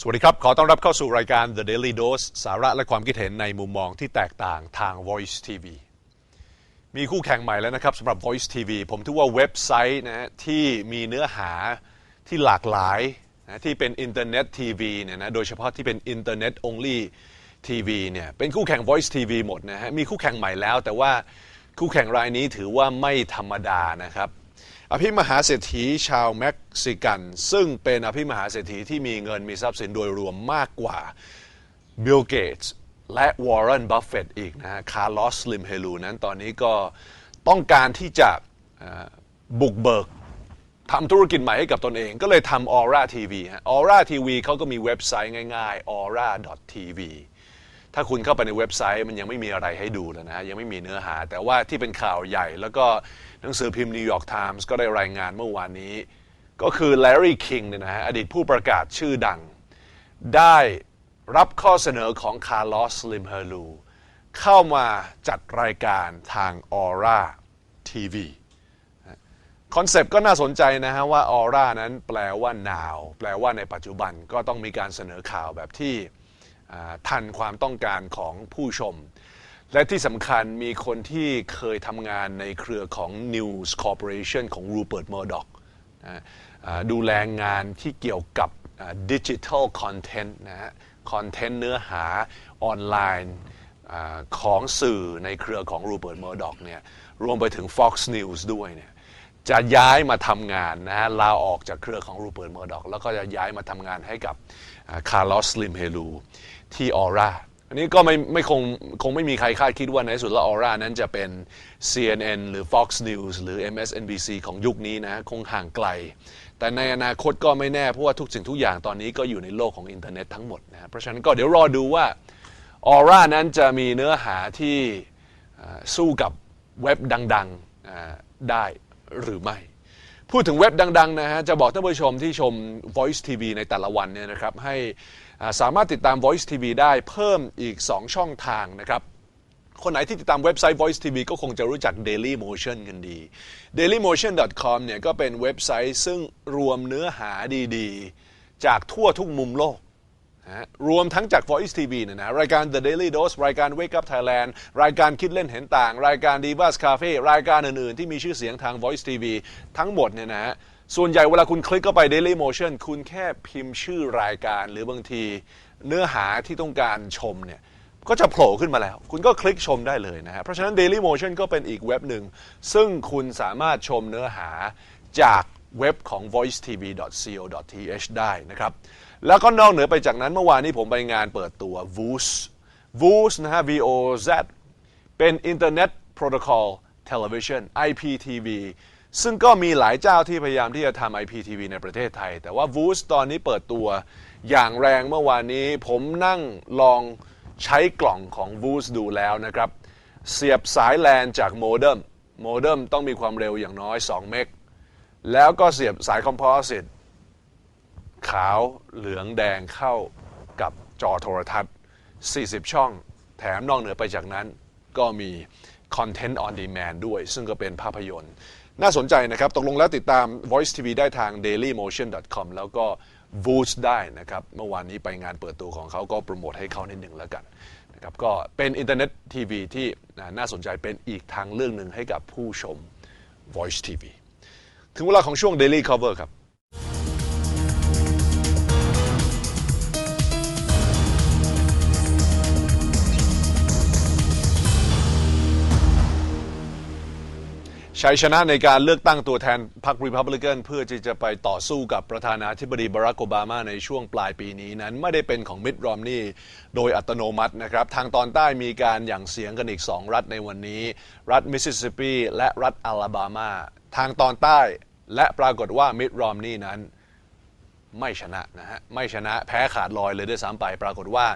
สวัสดีครับ ขอต้อนรับเข้าสู่รายการ The Daily Dose สาระและความคิดเห็นในมุมมองที่แตกต่างทาง Voice TV มีคู่แข่งใหม่แล้วนะครับสำหรับ Voice TV ผมถือว่าเว็บไซต์นะฮะที่มีเนื้อหาที่หลากหลายนะที่เป็นอินเทอร์เน็ตทีวีเนี่ยนะโดยเฉพาะที่เป็นอินเทอร์เน็ต only TV เนี่ยเป็นคู่แข่ง Voice TV หมดนะฮะมีคู่แข่งใหม่แล้ว แต่ว่าคู่แข่งรายนี้ถือว่าไม่ธรรมดานะครับ อภิมหาเศรษฐีชาวเม็กซิกัน ซึ่งเป็นอภิมหาเศรษฐีที่มีเงินมีทรัพย์สินโดยรวมมากกว่าบิลเกตส์และวอร์เรนบัฟเฟตอีกนะฮะคาร์ลอสลิมเฮลูนั้นตอนนี้ก็ต้องการที่จะบุกเบิกทำธุรกิจใหม่ให้กับตนเอง ก็เลยทำออร่าทีวีฮะออร่าทีวีเขาก็มีเว็บไซต์ง่ายๆ aura.tv ถ้าคุณเข้าไปในเว็บไซต์มันยังไม่มีอะไรให้ดูแล้วนะฮะยังไม่มีเนื้อหา แต่ว่าที่เป็นข่าวใหญ่แล้วก็ หนังสือพิมพ์นิวยอร์กไทมส์ก็ได้รายงานเมื่อวานนี้ ก็คือ Larry King เนี่ยนะฮะอดีตผู้ประกาศชื่อดัง ได้รับข้อเสนอของคาร์ลอสลิมเฮลูเข้ามาจัดรายการทาง Aura TV คอนเซปต์ก็น่าสนใจนะฮะว่า Aura นั้นแปลว่า now แปลว่าในปัจจุบันก็ต้องมีการเสนอข่าวแบบที่ทันความต้องการของผู้ชม และที่สำคัญมีคนที่เคยทำงานในเครือของ News Corporation ของ Rupert Murdoch นะอ่าดูแลงานที่เกี่ยวกับดิจิทัลคอนเทนต์นะฮะคอนเทนต์เนื้อหาออนไลน์ของสื่อในเครือของ Rupert Murdoch เนี่ยรวมไปถึง Fox News ด้วยเนี่ยจะย้ายมาทำงานนะฮะลาออกจากเครือของรูเปิร์ตเมอร์ดอกแล้วก็จะย้ายมาทำงานให้กับคาร์ลอสลิมเฮลูที่อ อันนี้ก็ไม่ไม่คงคงไม่มีใครคาดคิดว่าในที่สุดแล้วออร่านั้นจะเป็น CNN หรือ Fox News หรือ MSNBC ของยุคนี้นะ คงห่างไกล แต่ในอนาคตก็ไม่แน่ เพราะว่าทุกสิ่งทุกอย่างตอนนี้ก็อยู่ในโลกของอินเทอร์เน็ตทั้งหมดนะเพราะฉะนั้นก็เดี๋ยวรอดูว่าออร่านั้นจะมีเนื้อหาที่สู้กับเว็บดังๆได้หรือไม่ พูดถึงเว็บดังๆนะฮะจะบอกท่านผู้ชมที่ชม Voice TV ในแต่ละวันเนี่ยนะครับให้ สามารถติดตาม Voice TV ได้เพิ่มอีก 2 ช่องทางนะครับคนไหนที่ติดตามเว็บไซต์ Voice TV ก็คงจะรู้จัก Daily Motion กันดี dailymotion.com เนี่ยก็เป็นเว็บไซต์ซึ่งรวมเนื้อหาดีๆ จากทั่วทุกมุมโลกนะฮะรวมทั้งจาก Voice TV เนี่ยนะรายการ The Daily Dose รายการ Wake Up Thailand รายการคิดเล่นเห็นต่าง รายการ Divas Cafe รายการอื่นๆ ที่มีชื่อเสียงทาง Voice TV ทั้งหมดเนี่ยนะฮะ ส่วนใหญ่เวลาคุณคลิกเข้าไป Daily Motion คุณแค่พิมพ์ชื่อรายการ หรือบางทีเนื้อหาที่ต้องการชมเนี่ยก็จะโผล่ขึ้นมาแล้ว คุณก็คลิกชมได้เลยนะฮะเพราะฉะนั้น Daily Motion ก็เป็นอีกเว็บหนึ่ง ซึ่งคุณสามารถชมเนื้อหาจากเว็บของ voicetv.co.th ได้นะครับ แล้วก็นอกเหนือไปจากนั้นเมื่อวานนี้ผมไปงานเปิดตัว VOOS VOOS นะฮะ VOZ เป็น Internet Protocol Television IPTV ซึ่งก็มีหลายเจ้าที่พยายามที่จะทำ IPTV ในประเทศไทย แต่ว่า VOOS ตอนนี้เปิดตัวอย่างแรงเมื่อวานนี้ ผมนั่งลองใช้กล่องของ VOOS ดูแล้วนะครับ เสียบสายแลนจากโมเด็มโมเด็มต้องมีความเร็วอย่างน้อย 2 เมก แล้วก็เสียบสายคอมโพสิตขาวเหลืองแดงเข้ากับจอโทรทัศน์ 40 ช่อง แถมนอกเหนือไปจากนั้นก็มี Content on Demand ด้วย ซึ่งก็เป็นภาพยนตร์ น่าสนใจนะครับ ตกลงแล้วติดตาม Voice TV ได้ทาง dailymotion.com แล้วก็ voot ได้นะครับ เมื่อวานนี้ไปงานเปิดตัวของเขาก็โปรโมทให้เขานิดหนึ่งแล้วกันนะครับก็เป็นอินเทอร์เน็ตทีวีที่น่าสนใจเป็นอีกทางเรื่องหนึ่งให้กับผู้ชม Voice TV ถึงเวลาของช่วง Daily Cover ครับ ชัยชนะในการเลือกตั้งตัวแทนพรรครีพับลิกันเพื่อที่จะไปต่อสู้กับประธานาธิบดีบารักโอบามาในช่วงปลายปีนี้นั้นไม่ได้เป็นของมิตรรอมนี่โดยอัตโนมัตินะครับ ทางตอนใต้มีการหยั่งเสียงกันอีก 2 รัฐในวันนี้ รัฐมิสซิสซิปปีและรัฐอลาบามา ทางตอนใต้และปรากฏว่ามิตรรอมนี่นั้นไม่ชนะนะฮะไม่ชนะแพ้ขาดลอยเลยด้วยซ้ำไป ปรากฏว่า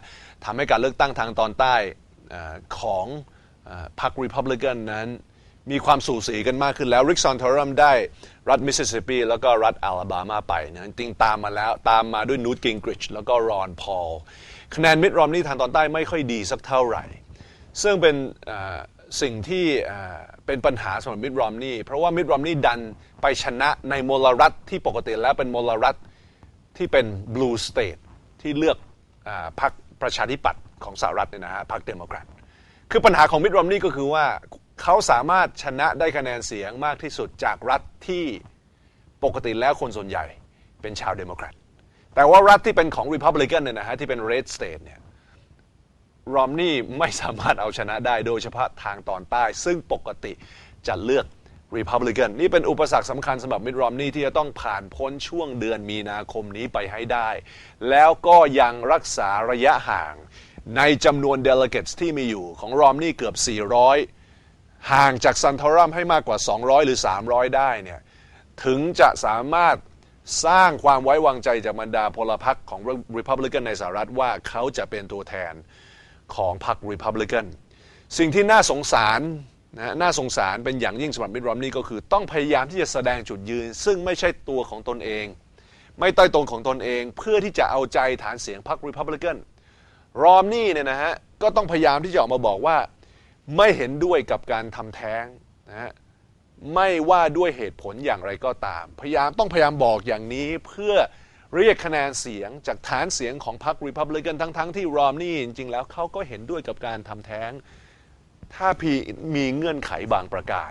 ทำให้การเลือกตั้งทางตอนใต้ของพรรครีพับลิกันนั้น มีความสูสีกันมากขึ้นแล้วริกซอนทอรัมได้รัฐมิสซิสซิปปีแล้วก็รัฐอลาบามาไปนะจริงตามมาแล้วตามมาด้วยนูตกิงกริชแล้วก็รอนพอลคะแนนมิดรอมนี่ทางตอนใต้ไม่ค่อยดีสักเท่าไหร่ ซึ่งเป็นสิ่งที่เป็นปัญหาสำหรับมิดรอมนี่เพราะว่ามิดรอมนี่ดันไปชนะในมลรัฐที่ปกติแล้วเป็นมลรัฐที่เป็น blue state ที่เลือกอพรรคประชาธิปัตย์ของสหรัฐเนี่ยนะฮะพรรคเดโมแครตคือปัญหาของมิตรรอมนี่ก็คือว่า เขาสามารถชนะได้คะแนนเสียงมากที่สุดจากรัฐที่ปกติแล้วคนส่วนใหญ่เป็นชาวเดโมแครตแต่ว่ารัฐที่เป็นของ Republican เนี่ยนะฮะที่เป็น Red State เนี่ยรอมนี่ไม่สามารถเอาชนะได้โดยเฉพาะทางตอนใต้ ซึ่งปกติจะเลือก Republican นี่เป็นอุปสรรคสำคัญสำหรับมิตรรอมนี่ที่จะต้องผ่านพ้นช่วงเดือนมีนาคมนี้ไปให้ได้ แล้วก็ยังรักษาระยะห่างในจำนวน delegates ที่มีอยู่ของรอมนี่เกือบ 400 ห่างจากซันทอรัมให้มากกว่า 200 หรือ 300 ได้เนี่ยถึงจะสามารถสร้างความไว้วางใจจากบรรดาพลพรรคของ Republican ในสหรัฐว่าเขาจะเป็นตัวแทนของพรรค Republican สิ่งที่น่าสงสารนะน่าสงสารเป็นอย่างยิ่งสำหรับมิตรรอมนี่ก็คือต้องพยายามที่จะแสดงจุดยืน ซึ่งไม่ใช่ตัวของตนเอง ไม่ใต้ตรงของตนเอง เพื่อที่จะเอาใจฐานเสียงพรรค Republican รอมนี่เนี่ยนะฮะก็ต้องพยายามที่จะออกมาบอกว่า ไม่เห็นด้วยกับการทำแท้งนะฮะไม่ว่าด้วยเหตุผลอย่างไรก็ตาม พยายามต้องพยายามบอกอย่างนี้เพื่อเรียกคะแนนเสียงจากฐานเสียงของพรรครีพับลิกันทั้งๆทที่รอมนี่จริง ๆ แล้วเขาก็เห็นด้วยกับการทำแท้ง ถ้าพีมีเงื่อนไขบางประการ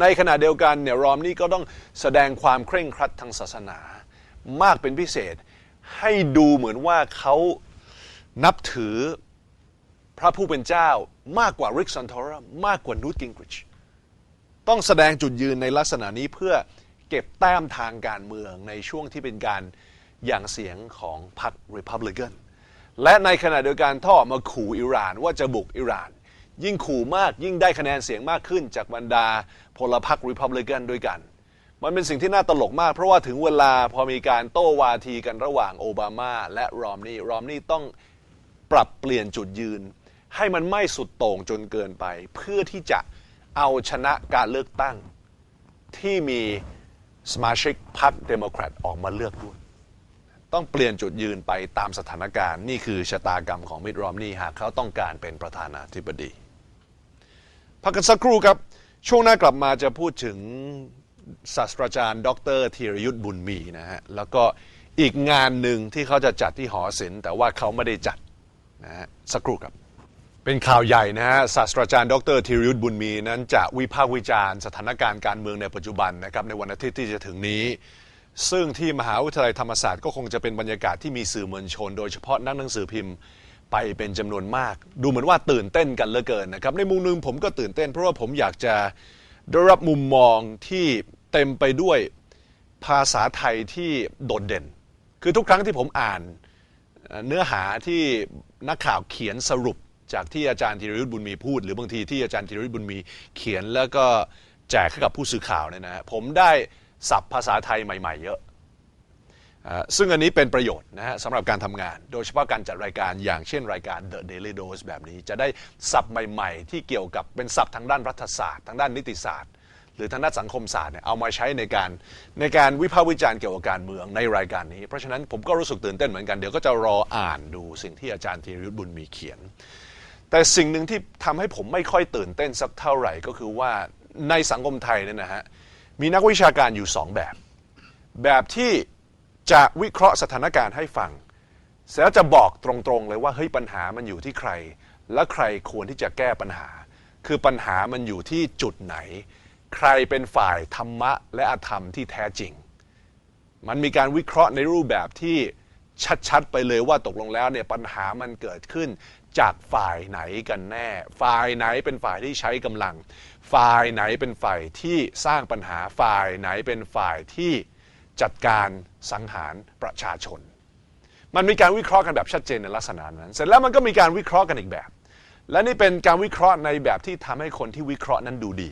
ในขณะเดียวกันเนี่ยรอมนี่ก็ต้องแสดงความเคร่งครัดทางศาสนา มากเป็นพิเศษให้ดูเหมือนว่าเขานับถือพระผู้เป็นเจ้า มากกว่าริกซันทอรัมมากกว่านูตกิงกริชต้องแสดงจุดยืนในลักษณะนี้เพื่อเก็บแต้มทางการเมืองในช่วงที่เป็นการอย่างเสียงของพรรค Republican และในขณะเดียวกันท่ออกมาขู่อิหร่านว่าจะบุกอิหร่าน ยิ่งขู่มากยิ่งได้คะแนนเสียงมากขึ้นจากบรรดาพลพรรค Republican ด้วยกัน มันเป็นสิ่งที่น่าตลกมาก เพราะว่าถึงเวลาพอมีการโต้วาทีกันระหว่างโอบามาและรอมนี่รอมนี่ต้องปรับเปลี่ยนจุดยืน ให้มันไม่สุดโต่งจนเกินไป เพื่อที่จะเอาชนะการเลือกตั้ง ที่มีสมาชิกพรรคเดโมแครตออกมาเลือกด้วย ต้องเปลี่ยนจุดยืนไปตามสถานการณ์ นี่คือชะตากรรมของมิตรรอมนี่หากเขาต้องการเป็นประธานาธิบดี พักกันสักครู่ครับ ช่วงหน้ากลับมาจะพูดถึงศาสตราจารย์ ดรธีรยุทธบุญมีนะฮะ แล้วก็อีกงานหนึ่งที่เขาจะจัดที่หอศิลป์แต่ว่าเขาไม่ได้จัดนะฮะสักครู่ครับ เป็นข่าวใหญ่นะฮะศาสตราจารย์ ดรธีรยุทธบุญมีนั้นจะวิพากษ์วิจารณ์สถานการณ์การเมืองในปัจจุบันนะครับในวันอาทิตย์ที่จะถึงนี้ ซึ่งที่มหาวิทยาลัยธรรมศาสตร์ก็คงจะเป็นบรรยากาศที่มีสื่อมวลชน โดยเฉพาะนักหนังสือพิมพ์ไปเป็นจำนวนมาก ดูเหมือนว่าตื่นเต้นกันเหลือเกินนะครับในมุมหนึงผมก็ตื่นเต้น เพราะว่าผมอยากจะได้รับมุมมองที่เต็มไปด้วยภาษาไทยที่โดดเด่น คือทุกครั้งที่ผมอ่านเนื้อหาที่นักข่าวเขียนสรุป จากที่อาจารย์ธีรยุทธบุญมีพูด หรือบางทีที่อาจารย์ธีรยุทธบุญมีเขียนแล้วก็แจกให้กับผู้สื่อข่าวเนี่ยนะฮะผมได้ศัพท์ภาษาไทยใหม่ ๆ เยอะซึ่งอันนี้เป็นประโยชน์นะฮะสำหรับการทำงาน โดยเฉพาะการจัดรายการอย่างเช่นรายการ The Daily Dose แบบนี้ จะได้ศัพท์ใหม่ๆ ที่เกี่ยวกับเป็นศัพท์ทางด้านรัฐศาสตร์ ทางด้านนิติศาสตร์ หรือทางด้านสังคมศาสตร์เนี่ยเอามาใช้ในการในการวิพากษ์วิจารณ์เกี่ยวกับการเมืองในรายการนี้ เพราะฉะนั้นผมก็รู้สึกตื่นเต้นเหมือนกันเดี๋ยวก็จะรออ่านดูสิ่งที่อาจารย์ธีรยุทธบุญมีเขียน แต่สิ่งหนึ่งที่ทำให้ผมไม่ค่อยตื่นเต้นสักเท่าไหร่ก็คือว่าในสังคมไทยเนี่ยนะฮะมีนักวิชาการอยู่สองแบบ แบบที่จะวิเคราะห์สถานการณ์ให้ฟังเสร็จแล้วจะบอกตรงๆเลยว่าเฮ้ยปัญหามันอยู่ที่ใคร และใครควรที่จะแก้ปัญหา คือปัญหามันอยู่ที่จุดไหน ใครเป็นฝ่ายธรรมะและอธรรมที่แท้จริง มันมีการวิเคราะห์ในรูปแบบที่ชัดๆ ไปเลยว่าตกลงแล้วเนี่ยปัญหามันเกิดขึ้น จากฝ่ายไหนกันแน่ ฝ่ายไหนเป็นฝ่ายที่ใช้กำลัง ฝ่ายไหนเป็นฝ่ายที่สร้างปัญหา ฝ่ายไหนเป็นฝ่ายที่จัดการสังหารประชาชน มันมีการวิเคราะห์กันแบบชัดเจนในลักษณะนั้น เสร็จแล้วมันก็มีการวิเคราะห์กันอีกแบบ และนี่เป็นการวิเคราะห์ในแบบที่ทำให้คนที่วิเคราะห์นั้นดูดี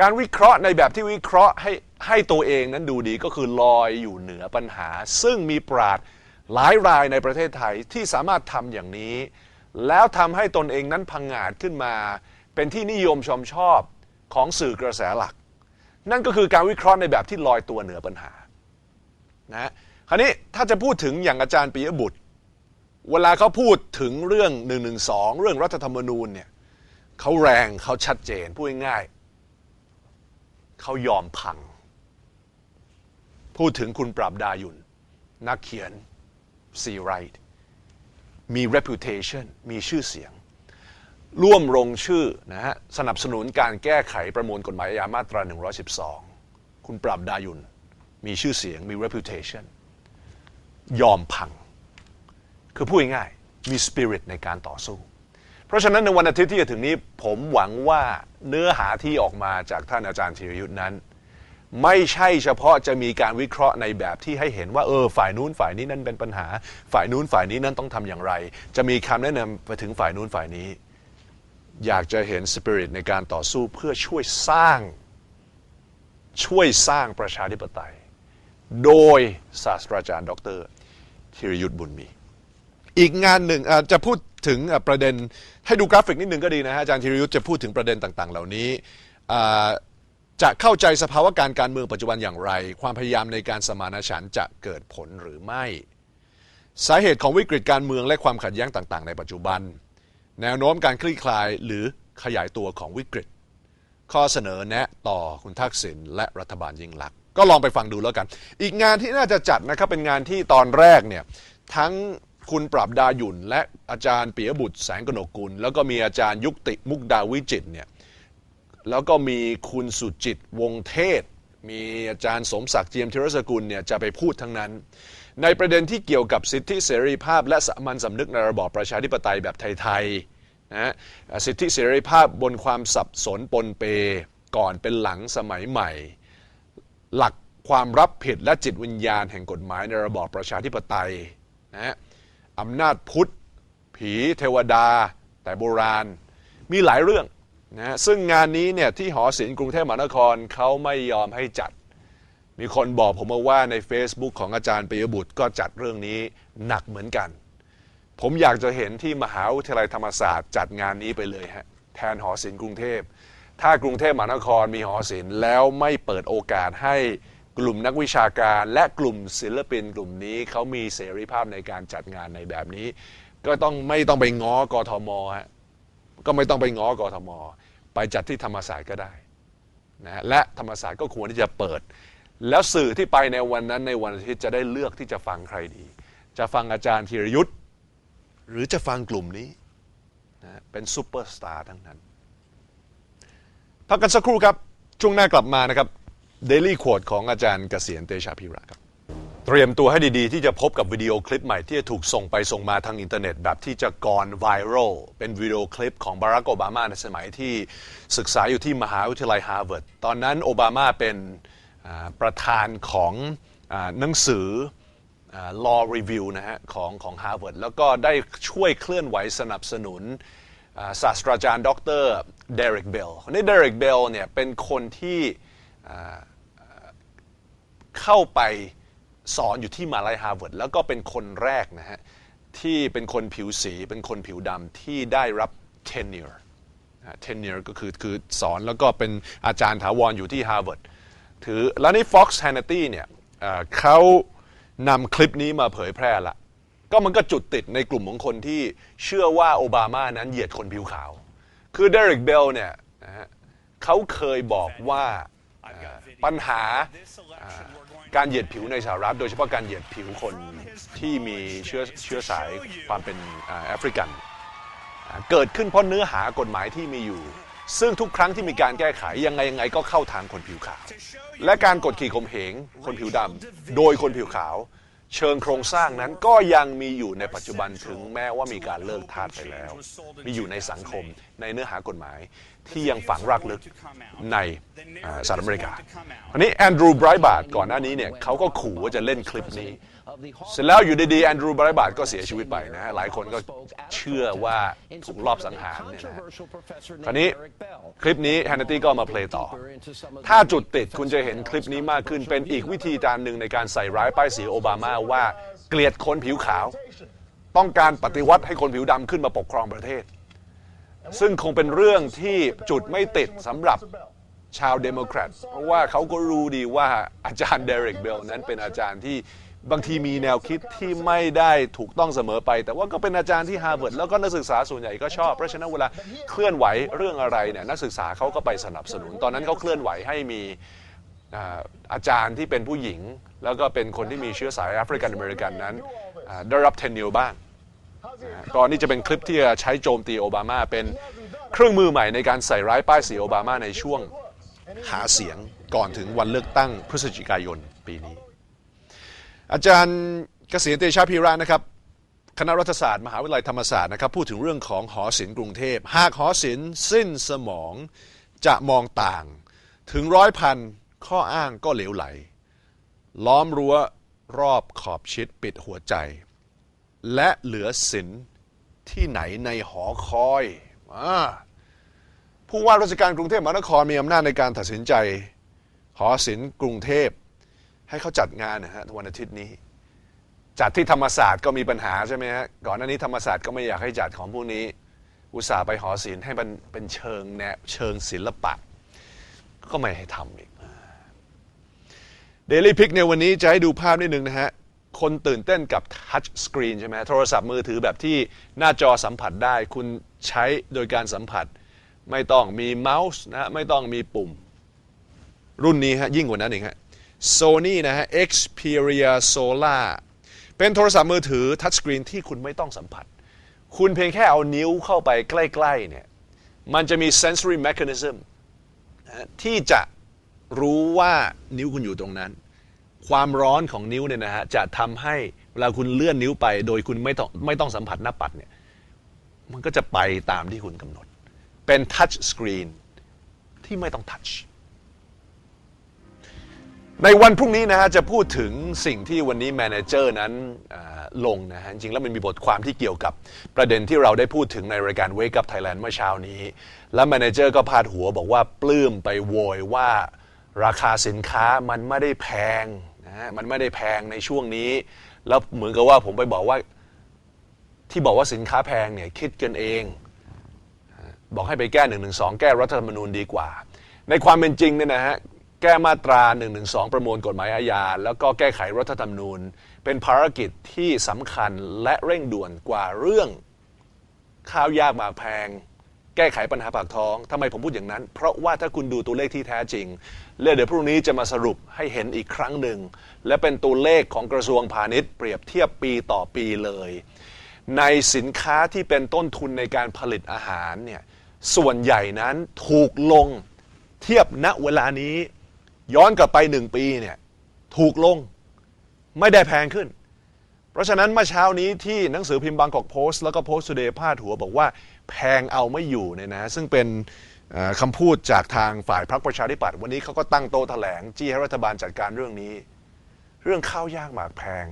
การวิเคราะห์ในแบบที่วิเคราะห์ให้ให้ตัวเองนั้นดูดีก็คือลอยอยู่เหนือปัญหา ซึ่งมีปราดหลายรายในประเทศไทยที่สามารถทำอย่างนี้ แล้วทำให้ตนเองนั้นพังงาดขึ้นมา เป็นที่นิยมชมชอบของสื่อกระแสหลัก นั่นก็คือการวิเคราะห์ในแบบที่ลอยตัวเหนือปัญหานะคราวนี้ถ้าจะพูดถึงอย่างอาจารย์ปิยบุตร เวลาเขาพูดถึงเรื่อง1นึเรื่องรัฐธรรมนูญเนี่ยเขาแรงเขาชัดเจนพูดง่ายๆเขายอมพัง พูดถึงคุณปราบดายุนนักเขียน C right มี reputation มีชื่อเสียง ร่วมลงชื่อนะฮะสนับสนุนการแก้ไขประมวลกฎหมายอาญามาตรา 112 คุณปรับดายุน มีชื่อเสียงมี reputation ยอมพัง คือพูดง่ายๆมี spirit ในการต่อสู้ เพราะฉะนั้นในวันอาทิตย์ที่จะถึงนี้ ผมหวังว่าเนื้อหาที่ออกมาจากท่านอาจารย์ธีรยุทธ์นั้น ไม่ใช่เฉพาะจะมีการวิเคราะห์ในแบบที่ให้เห็นว่าเออฝ่ายนู้นฝ่ายนี้นั่นเป็นปัญหา ฝ่ายนู้นฝ่ายนี้นั่นต้องทำอย่างไร จะมีคำแนะนำไปถึงฝ่ายนู้นฝ่ายนี้ อยากจะเห็นสปิริตในการต่อสู้เพื่อช่วยสร้าง ช่วยสร้างประชาธิปไตย โดยศาสตราจารย์ดอกเตอรธีรยุทธ์บุญมี อีกงานหนึ่งจะพูดถึงประเด็นให้ดูกราฟิกนิดหนึ่งก็ดีนะฮะอาจารย์ธีรยุทธ์จะพูดถึงประเด็นต่าง ๆ เหล่านี้อ่า จะเข้าใจสภาวะการการเมืองปัจจุบันอย่างไร ความพยายามในการสมานฉันท์จะเกิดผลหรือไม่ สาเหตุของวิกฤตการเมืองและความขัดแย้งต่างๆ ในปัจจุบัน แนวโน้มการคลี่คลายหรือขยายตัวของวิกฤต ข้อเสนอแนะต่อคุณทักษิณและรัฐบาลยิ่งลักษณ์ก็ลองไปฟังดูแล้วกัน อีกงานที่น่าจะจัดนะครับเป็นงานที่ตอนแรกเนี่ยทั้งคุณปรับดาหยุ่น และอาจารย์ปิยบุตรแสงกนกุล แล้วก็มีอาจารย์ยุติมุกดาวิจิตรเนี่ย แล้วก็มีคุณสุจิตวงเทศ มีอาจารย์สมศักดิ์เจียมธีรสกุลเนี่ยจะไปพูดทั้งนั้น ในประเด็นที่เกี่ยวกับสิทธิเสรีภาพ และสามัญสำนึกในระบอบประชาธิปไตยแบบไทยๆนะฮะสิทธิเสรีภาพบนความสับสนปนเป ก่อนเป็นหลังสมัยใหม่ หลักความรับผิดและจิตวิญญาณแห่งกฎหมายในระบอบประชาธิปไตยนะฮะอำนาจพุทธ ผีเทวดา แต่โบราณ มีหลายเรื่อง นะซึ่งงานนี้เนี่ยที่หอศิลป์กรุงเทพมหานครเขาไม่ยอมให้จัด มีคนบอกผมมาว่าใน Facebook ของอาจารย์ปิยบุตรก็จัดเรื่องนี้หนักเหมือนกัน ผมอยากจะเห็นที่มหาวิทยาลัยธรรมศาสตร์จัดงานนี้ไปเลยฮะแทนหอศิลป์กรุงเทพ ถ้ากรุงเทพมหานครมีหอศิลป์แล้วไม่เปิดโอกาสให้กลุ่มนักวิชาการและกลุ่มศิลปินกลุ่มนี้เขามีเสรีภาพในการจัดงานในแบบนี้ ก็ต้องไม่ต้องไปง้อกทมฮะ ก็ไม่ต้องไปง้อกทม ไปจัดที่ธรรมศาสตร์ก็ได้นะและธรรมศาสตร์ก็ควรที่จะเปิด แล้วสื่อที่ไปในวันนั้นในวันอาทิตย์จะได้เลือกที่จะฟังใครดี จะฟังอาจารย์ธีรยุทธ์หรือจะฟังกลุ่มนี้นะเป็นซูเปอร์สตาร์ทั้งนั้นพักกันสักครู่ครับ ช่วงหน้ากลับมานะครับ Daily Quote ของอาจารย์เกษียณเตชะพิระครับ เตรียมตัวให้ดีๆ ที่จะพบกับวิดีโอคลิปใหม่ที่จะถูกส่งไปส่งมาทางอินเทอร์เน็ต แบบที่จะกรไวรัลเป็นวิดีโอคลิปของบารักโอบามาในสมัยที่ศึกษาอยู่ที่มหาวิทยาลัยฮาร์วาร์ดตอนนั้นโอบามาเป็นประธานของหนังสือ law review นะฮะของของ Harvard แล้วก็ได้ช่วยเคลื่อนไหวสนับสนุนศาสตราจารย์ ดรเดริกเบลนนี้เดริกเบลเนี่ยเป็นคนที่เข้าไป สอนอยู่ที่มหาลัยฮาร์วาร์ดแล้วก็เป็นคนแรกนะฮะ ที่เป็นคนผิวสีเป็นคนผิวดำที่ได้รับ tenure นะ tenure ก็คือคือสอนแล้วก็เป็นอาจารย์ถาวรอยู่ที่ฮาร์วาร์ดถือแล้วนี่ Fox Hannity เนี่ยเอ่อเขานำคลิปนี้มาเผยแพร่ละก็มันก็จุดติดในกลุ่มของคนที่เชื่อว่าโอบามานั้นเหยียดคนผิวขาว คือเดริกเบลเนี่ยเขาเคยบอกว่าปัญหา การเหยียดผิวในสหรัฐ โดยเฉพาะการเหยียดผิวคนที่มีเชื้อเชื้อสายความเป็นแอฟริกัน เกิดขึ้นเพราะเนื้อหากฎหมายที่มีอยู่ ซึ่งทุกครั้งที่มีการแก้ไขยังไงยังไงก็เข้าทางคนผิวขาว และการกดขี่ข่มเหงคนผิวดำโดยคนผิวขาว เชิงโครงสร้างนั้นก็ยังมีอยู่ในปัจจุบันถึงแม้ว่ามีการเลิกทาสไปแล้ว มีอยู่ในสังคมในเนื้อหากฎหมายที่ยังฝังรากลึกในสหรัฐอเมริกาอันนี้แอนดรูว์ไบรท์บาร์ดก่อนหน้านี้เนี่ยเขาก็ขู่ว่าจะเล่นคลิปนี้ เสร็จแล้วอยู่ดีๆแอนดรูว์บรท์บาดก็เสียชีวิตไปนะฮะหลายคนก็เชื่อว่าถูกลอบสังหารเนี่ยนะฮะคราวนี้คลิปนี้แฮนนตี้ก็มาเพลย์ต่อ ถ้าจุดติดคุณจะเห็นคลิปนี้มากขึ้นเป็นอีกวิธีการหนึ่งในการใส่ร้ายป้ายสีโอบามาว่าเกลียดคนผิวขาว ต้องการปฏิวัติให้คนผิวดำขึ้นมาปกครองประเทศ ซึ่งคงเป็นเรื่องที่จุดไม่ติดสำหรับชาวเดโมแครตเพราะว่าเขาก็รู้ดีว่าอาจารย์เดริกเบลนั้นเป็นอาจารย์ที่ บางทีมีแนวคิดที่ไม่ได้ถูกต้องเสมอไป แต่ว่าก็เป็นอาจารย์ที่ฮาร์วาร์ดแล้วก็นักศึกษาส่วนใหญ่ก็ชอบ เพราะฉะนั้นเวลาเคลื่อนไหวเรื่องอะไรเนี่ยนักศึกษาเขาก็ไปสนับสนุน ตอนนั้นเขาเคลื่อนไหวให้มีอาจารย์ที่เป็นผู้หญิง แล้วก็เป็นคนที่มีเชื้อสายแอฟริกันอเมริกันนั้นได้รับเทนนิวบ้างนะฮะก่อนนี้จะเป็นคลิปที่จะใช้โจมตีโอบามาเป็นเครื่องมือใหม่ในการใส่ร้ายป้ายสีโอบามาในช่วงหาเสียงก่อนถึงวันเลือกตั้งพฤศจิกายนปีนี้ อาจารย์เกษียณเตชะพีระนะครับคณะรัฐศาสตร์มหาวิทยาลัยธรรมศาสตร์นะครับพูดถึงเรื่องของหอศิลป์กรุงเทพ หากหอศิลป์สิ้นสมองจะมองต่างถึงร้อยพันข้ออ้างก็เหลวไหล ล้อมรั้วรอบขอบชิดปิดหัวใจ และเหลือศิลป์ที่ไหนในหอคอยอผู้ว่าราชการกรุงเทพมหานครมีอำนาจในการตัดสินใจ หอศิลป์กรุงเทพ ให้เขาจัดงานนะฮะวันอาทิตย์นี้ จัดที่ธรรมศาสตร์ก็มีปัญหาใช่ไหมฮะก่อนหน้านี้ธรรมศาสตร์ก็ไม่อยากให้จัดของพวกนี้ อุตส่าห์ไปหอศิลป์ให้มันเป็นเชิงแนวเชิงศิลปะ ก็ไม่ให้ทำอีก Daily Pick ในวันนี้จะให้ดูภาพนิดนึงนะฮะ คนตื่นเต้นกับทัชสกรีนใช่ไหมโทรศัพท์มือถือแบบที่หน้าจอสัมผัสได้ คุณใช้โดยการสัมผัส ไม่ต้องมีเมาส์นะฮะไม่ต้องมีปุ่ม รุ่นนี้ฮะยิ่งกว่านั้นเองฮะ Sony นะฮะ Xperia Solar เป็นโทรศัพท์มือถือทัชสกรีนที่คุณไม่ต้องสัมผัส คุณเพียงแค่เอานิ้วเข้าไปใกล้ๆเนี่ยมันจะมี sensory mechanism ที่จะรู้ว่านิ้วคุณอยู่ตรงนั้น ความร้อนของนิ้วเนี่ยนะฮะจะทำให้เวลาคุณเลื่อนนิ้วไป โดยคุณไม่ต้องไม่ต้องสัมผัสหน้าปัดเนี่ยมันก็จะไปตามที่คุณกำหนด เป็นทัชสกรีนที่ไม่ต้องทัช ในวันพรุ่งนี้นะฮะจะพูดถึงสิ่งที่วันนี้แมเนเจอร์นั้นลงนะฮะจริงแล้วมันมีบทความที่เกี่ยวกับประเด็นที่เราได้พูดถึงในรายการ Wake Up Thailand เมื่อเช้านี้ แล้วแมเนเจอร์ก็พาดหัวบอกว่าปลื้มไปโวยว่าราคาสินค้ามันไม่ได้แพงนะฮะมันไม่ได้แพงในช่วงนี้ แล้วเหมือนกับว่าผมไปบอกว่าที่บอกว่าสินค้าแพงเนี่ยคิดกันเอง บอกให้ไปแก้1นึแก้รัฐธรรมนูญดีกว่า ในความเป็นจริงเนี่ยนะฮะ แก้มาตรา1นึประมวลกฎหมายอาญา แล้วก็แก้ไขรัฐธรรมนูญ เป็นภารกิจที่สำคัญและเร่งด่วนกว่าเรื่องข้าวยากหมากแพง แก้ไขปัญหาปากท้องทำไมผมพูดอย่างนั้น เพราะว่าถ้าคุณดูตัวเลขที่แท้จริงแล้วเดี๋ยวพรุ่งนี้จะมาสรุปให้เห็นอีกครั้งหนึ่ง และเป็นตัวเลขของกระทรวงพาณิชย์ เปรียบเทียบปีต่อปีเลย ในสินค้าที่เป็นต้นทุนในการผลิตอาหารเนี่ยส่วนใหญ่นั้นถูกลงเทียบณเวลานี้ ย้อนกลับไปหนึ่งปีเนี่ยถูกลงไม่ได้แพงขึ้น เพราะฉะนั้นเมื่อเช้านี้ที่หนังสือพิมพ์บางกอกโพสต์แล้วก็โพสต์ Today พาดหัวบอกว่าแพงเอาไม่อยู่เนี่ยนะซึ่งเป็นคำพูดจากทางฝ่ายพรรคประชาธิปัตย์วันนี้เขาก็ตั้งโต๊ะแถลงจี้ให้รัฐบาลจัดการเรื่องนี้ เรื่องข้าวยากหมากแพง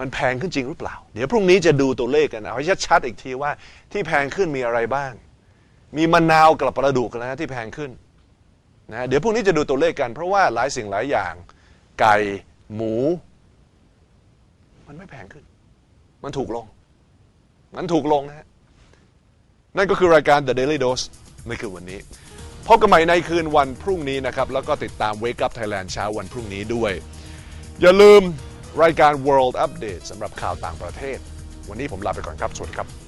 มันแพงขึ้นจริงหรือเปล่า เดี๋ยวพรุ่งนี้จะดูตัวเลขกันเอาให้ชัดๆอีกทีว่าที่แพงขึ้นมีอะไรบ้าง มีมะนาวกับปลาดุกนะที่แพงขึ้น นะเดี๋ยวพรุ่งนี้จะดูตัวเลขกัน เพราะว่าหลายสิ่งหลายอย่าง ไก่หมู มันไม่แพงขึ้น มันถูกลง มันถูกลงนะฮะนั่นก็คือรายการ The Daily Dose ในคืนวันนี้พบกันใหม่ในคืนวันพรุ่งนี้นะครับ แล้วก็ติดตาม Wake Up Thailand เช้าวันพรุ่งนี้ด้วย อย่าลืมรายการ World Update สำหรับข่าวต่างประเทศ วันนี้ผมลาไปก่อนครับ สวัสดีครับ